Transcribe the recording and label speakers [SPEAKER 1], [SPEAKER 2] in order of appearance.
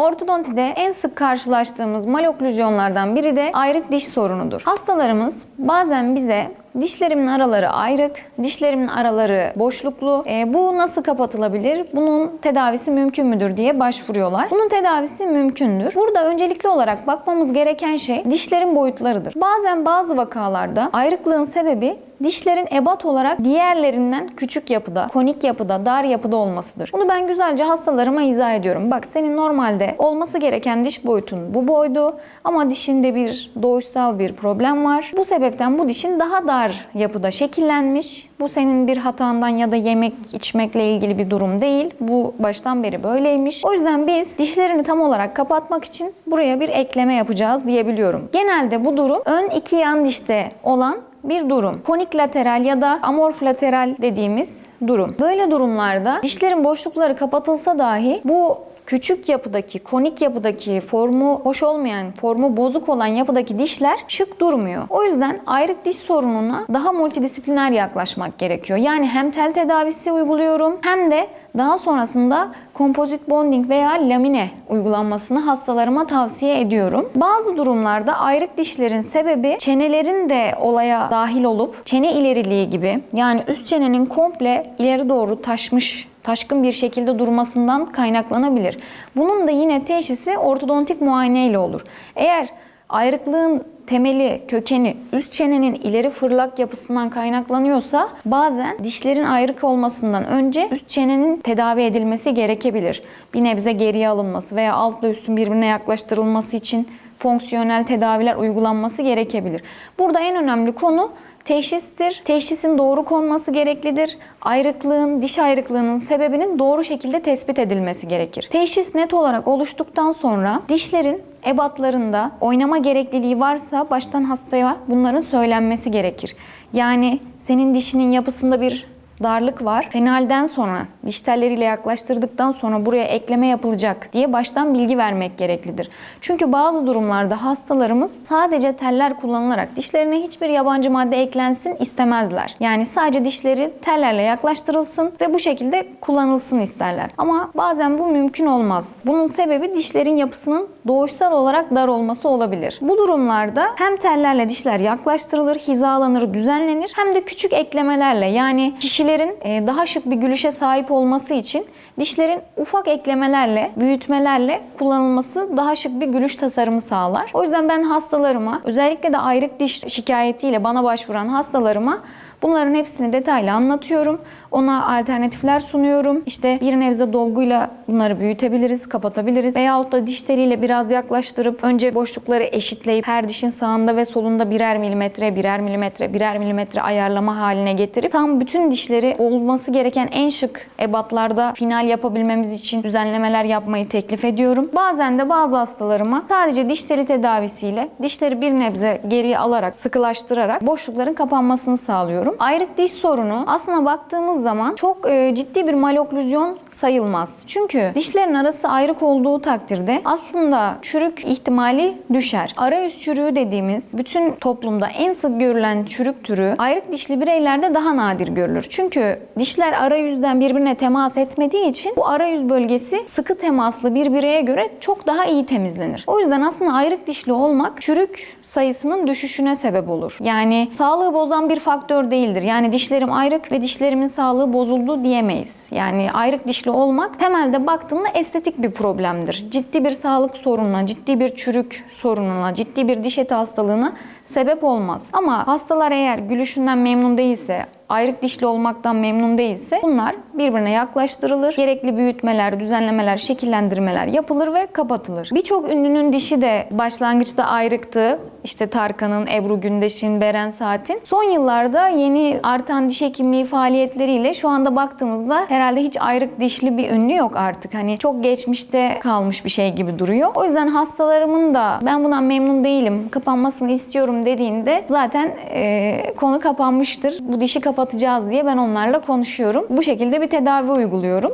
[SPEAKER 1] Ortodontide en sık karşılaştığımız maloklüzyonlardan biri de ayrık diş sorunudur. Hastalarımız bazen bize dişlerimin araları ayrık, dişlerimin araları boşluklu, e, bu nasıl kapatılabilir, bunun tedavisi mümkün müdür diye başvuruyorlar. Bunun tedavisi mümkündür. Burada öncelikli olarak bakmamız gereken şey dişlerin boyutlarıdır. Bazen bazı vakalarda ayrıklığın sebebi dişlerin ebat olarak diğerlerinden küçük yapıda, konik yapıda, dar yapıda olmasıdır. Bunu ben güzelce hastalarıma izah ediyorum. Bak senin normalde olması gereken diş boyutun bu boydu ama dişinde bir doğuşsal bir problem var. Bu sebepten bu dişin daha dar yapıda şekillenmiş. Bu senin bir hatandan ya da yemek içmekle ilgili bir durum değil. Bu baştan beri böyleymiş. O yüzden biz dişlerini tam olarak kapatmak için buraya bir ekleme yapacağız diyebiliyorum. Genelde bu durum ön iki yan dişte olan bir durum. Konik lateral ya da amorf lateral dediğimiz durum. Böyle durumlarda dişlerin boşlukları kapatılsa dahi bu küçük yapıdaki, konik yapıdaki, formu hoş olmayan, formu bozuk olan yapıdaki dişler şık durmuyor. O yüzden ayrık diş sorununa daha multidisipliner yaklaşmak gerekiyor. Yani hem tel tedavisi uyguluyorum hem de daha sonrasında kompozit bonding veya lamine uygulanmasını hastalarıma tavsiye ediyorum. Bazı durumlarda ayrık dişlerin sebebi çenelerin de olaya dahil olup çene ileriliği gibi yani üst çenenin komple ileri doğru taşmış taşkın bir şekilde durmasından kaynaklanabilir. Bunun da yine teşhisi ortodontik muayene ile olur. Eğer ayrıklığın temeli, kökeni üst çenenin ileri fırlak yapısından kaynaklanıyorsa bazen dişlerin ayrık olmasından önce üst çenenin tedavi edilmesi gerekebilir. Bir nebze geriye alınması veya altla üstün birbirine yaklaştırılması için fonksiyonel tedaviler uygulanması gerekebilir. Burada en önemli konu teşhistir. Teşhisin doğru konması gereklidir. Ayrıklığın, diş ayrıklığının sebebinin doğru şekilde tespit edilmesi gerekir. Teşhis net olarak oluştuktan sonra dişlerin ebatlarında oynama gerekliliği varsa baştan hastaya bunların söylenmesi gerekir. Yani senin dişinin yapısında bir darlık var. Fenalden sonra diş telleriyle yaklaştırdıktan sonra buraya ekleme yapılacak diye baştan bilgi vermek gereklidir. Çünkü bazı durumlarda hastalarımız sadece teller kullanılarak dişlerine hiçbir yabancı madde eklensin istemezler. Yani sadece dişleri tellerle yaklaştırılsın ve bu şekilde kullanılsın isterler. Ama bazen bu mümkün olmaz. Bunun sebebi dişlerin yapısının doğuşsal olarak dar olması olabilir. Bu durumlarda hem tellerle dişler yaklaştırılır, hizalanır, düzenlenir hem de küçük eklemelerle yani kişilerin e, daha şık bir gülüşe sahip olması için dişlerin ufak eklemelerle, büyütmelerle kullanılması daha şık bir gülüş tasarımı sağlar. O yüzden ben hastalarıma özellikle de ayrık diş şikayetiyle bana başvuran hastalarıma Bunların hepsini detaylı anlatıyorum. Ona alternatifler sunuyorum. İşte bir nebze dolguyla bunları büyütebiliriz, kapatabiliriz. Veyahut da diş teliyle biraz yaklaştırıp önce boşlukları eşitleyip her dişin sağında ve solunda birer milimetre, birer milimetre, birer milimetre ayarlama haline getirip tam bütün dişleri olması gereken en şık ebatlarda final yapabilmemiz için düzenlemeler yapmayı teklif ediyorum. Bazen de bazı hastalarıma sadece diş teli tedavisiyle dişleri bir nebze geriye alarak, sıkılaştırarak boşlukların kapanmasını sağlıyorum. Ayrık diş sorunu aslına baktığımız zaman çok e, ciddi bir maloklüzyon sayılmaz. Çünkü dişlerin arası ayrık olduğu takdirde aslında çürük ihtimali düşer. Arayüz çürüğü dediğimiz bütün toplumda en sık görülen çürük türü ayrık dişli bireylerde daha nadir görülür. Çünkü dişler arayüzden birbirine temas etmediği için bu arayüz bölgesi sıkı temaslı bir bireye göre çok daha iyi temizlenir. O yüzden aslında ayrık dişli olmak çürük sayısının düşüşüne sebep olur. Yani sağlığı bozan bir faktör değildir. Yani dişlerim ayrık ve dişlerimin sağlığı bozuldu diyemeyiz. Yani ayrık dişli olmak temelde baktığında estetik bir problemdir. Ciddi bir sağlık sorununa, ciddi bir çürük sorununa, ciddi bir diş eti hastalığına sebep olmaz. Ama hastalar eğer gülüşünden memnun değilse, ayrık dişli olmaktan memnun değilse bunlar birbirine yaklaştırılır. Gerekli büyütmeler, düzenlemeler, şekillendirmeler yapılır ve kapatılır. Birçok ünlünün dişi de başlangıçta ayrıktı. İşte Tarkan'ın, Ebru Gündeş'in, Beren Saat'in. Son yıllarda yeni artan diş hekimliği faaliyetleriyle şu anda baktığımızda herhalde hiç ayrık dişli bir ünlü yok artık. Hani çok geçmişte kalmış bir şey gibi duruyor. O yüzden hastalarımın da ben bundan memnun değilim, kapanmasını istiyorum dediğinde zaten e, konu kapanmıştır. Bu dişi kapatacağız diye ben onlarla konuşuyorum. Bu şekilde bir tedavi uyguluyorum.